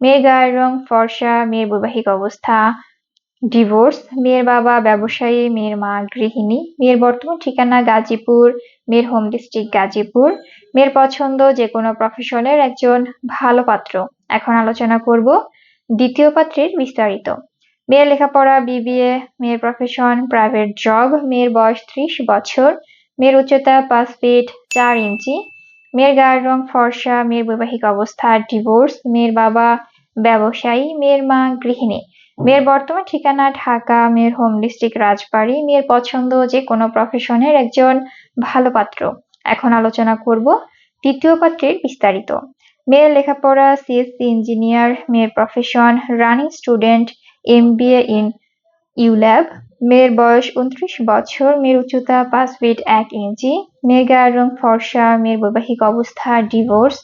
মেয়ের গায়ের রং, ফর্সা, মেয়ের বৈবাহিক অবস্থা ডিভোর্স মেয়ের বাবা, ব্যবসায়ী, মেয়ের মা, গৃহিণী, মেয়ের বর্তমান ঠিকানা গাজীপুর, মেয়ের হোম ডিস্ট্রিক্ট গাজীপুর, মেয়ের পছন্দ যে কোনো প্রফেশনের একজন ভালো পাত্র। এখন আলোচনা করব দ্বিতীয় পাত্রের বিস্তারিত। মেয়ের লেখাপড়া বিবিএ মেয়ের প্রফেশন প্রাইভেট জব মেয়ের বয়স ত্রিশ বছর, মেয়ের উচ্চতা পাঁচ ফিট চার ইঞ্চি মেয়ের গায়ের রং ফর্সা, মেয়ের বৈবাহিক অবস্থা ডিভোর্স মেয়ের বাবা ব্যবসায়ী, মেয়ের মা গৃহিণী। মেয়ের বর্তমান ঠিকানা ঢাকা, মেয়ের হোম ডিস্ট্রিক্ট রাজবাড়ী, মেয়ের পছন্দ যে কোনো প্রফেশনের একজন ভালো পাত্র। এখন আলোচনা করব তৃতীয় পাত্রের বিস্তারিত। মেয়ের লেখাপড়া সিএসসি ইঞ্জিনিয়ার মেয়ের profession running student M B A in ULAB, মেয়ের বয়স উনত্রিশ বছর, মেয়ের উচ্চতা পাঁচ ফিট এক ইঞ্চি মেয়ের গায়ের রং ফর্সা, মেয়ের বৈবাহিক অবস্থা ডিভোর্স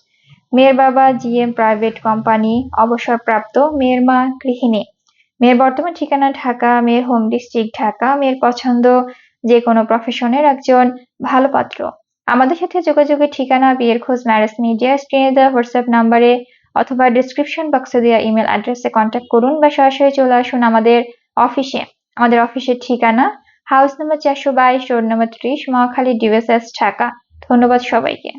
মেয়ের বাবা জিএম প্রাইভেট কোম্পানি অবসরপ্রাপ্ত, মেয়ের মা গৃহিণী, মেয়ের বর্তমান ঠিকানা ঢাকা, মেয়ের হোম ডিস্ট্রিক্ট ঢাকা, মেয়ের পছন্দ যে কোনো প্রফেশনের একজন ভালো পাত্র। আমাদের সাথে যোগাযোগের ঠিকানা বিয়ের খোঁজ ম্যারেজ মিডিয়া স্ক্রিনে দেওয়া হোয়াটসঅ্যাপ নাম্বারে অথবা ডিসক্রিপশন বক্সে দেওয়া ইমেল অ্যাড্রেসে কন্ট্যাক্ট করুন বা সরাসরি চলে আসুন আমাদের অফিসে, আমাদের অফিসের ঠিকানা হাউস নাম্বার চারশো বাইশ, রোড নাম্বার ত্রিশ, মহাখালী ডিভিএসএস ঢাকা। ধন্যবাদ সবাইকে।